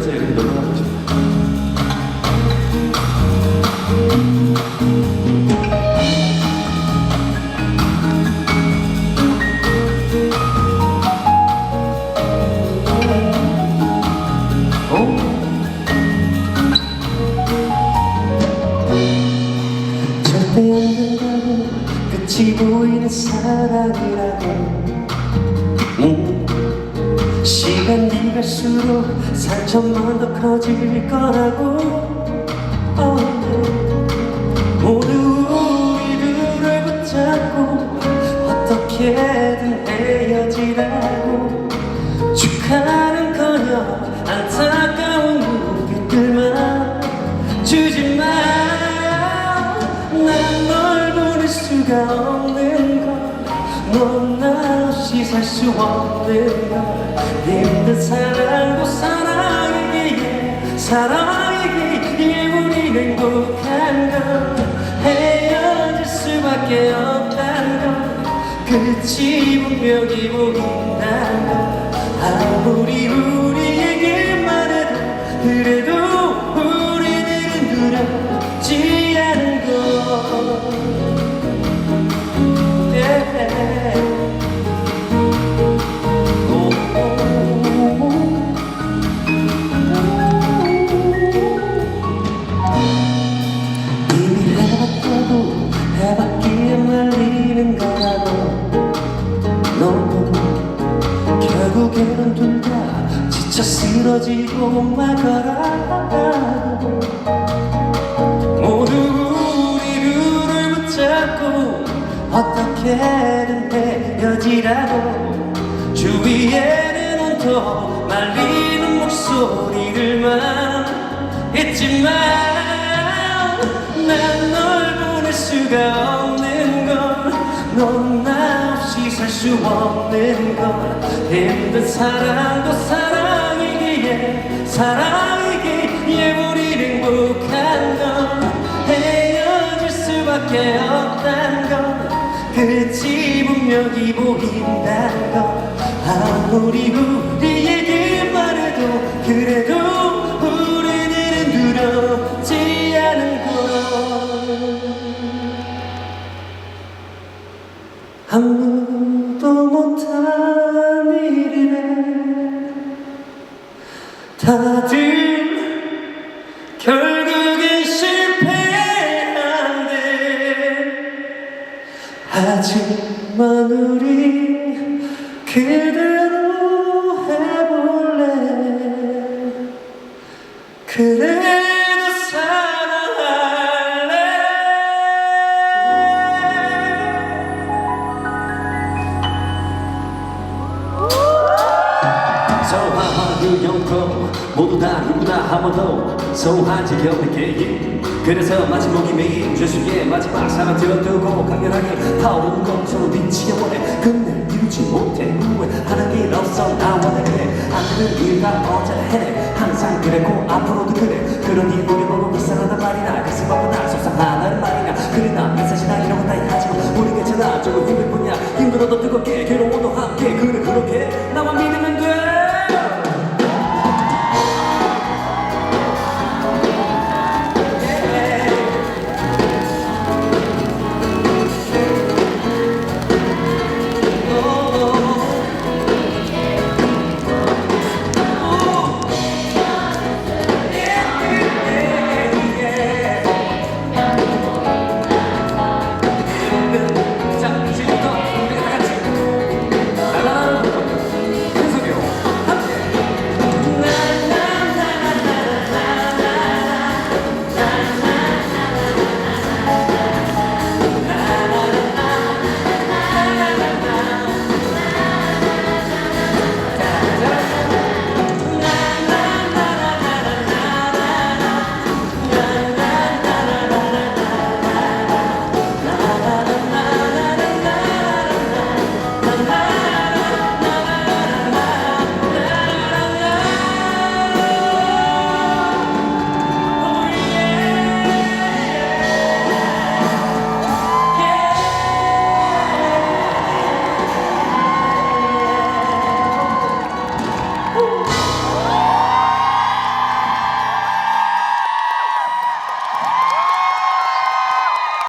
그래서 놀러 가고 싶어요. 보이는 사랑이라고 갈수록 상처만 더 커질 거라고 넌나 없이 살 수 없는 걸. 힘든 사랑도 사랑이기에 사랑이기에 우리 행복한 걸. 헤어질 수밖에 없다는 걸. 끝이 분명히 보인다는 걸. 아무리 지쳐 쓰러지고 말 거라고 모두 우리를 붙잡고 어떻게든 헤어지라고. 주위에는 온통 말리는 목소리들만 있지만 난 널 보낼 수가 없는 걸넌나 없이 살 수 없는 걸. 힘든 사랑도 사랑이기에 사랑이기에 우리 행복한 걸 헤어질 수밖에 없단 걸 끝이 분명히 보인다는 걸 아무리 우리에게만 해도 그래도 하지만 우리 그대로 해볼래? 그래 모두 다 누구나 한 번도 소화한 적이 없는 게임. 그래서 마지막이 매일 죄수의 마지막 사랑 들어두고 강렬하게 타오르는 검처럼 미치게 원해 근데 이루지 못해 후회 하는 일 없어 나 원해 그래 안 되는 일과 어제를 해내. 항상 그랬고 앞으로도 그래. 그러니 우리 보고 불쌍하단 말이나. 가슴 아프다 속상하다는 말이나. 그래 나 메시지나 이런 거다 하지만 우리 괜찮아 조금 힘들 뿐이야. 힘들어도 뜨겁게 괴로워도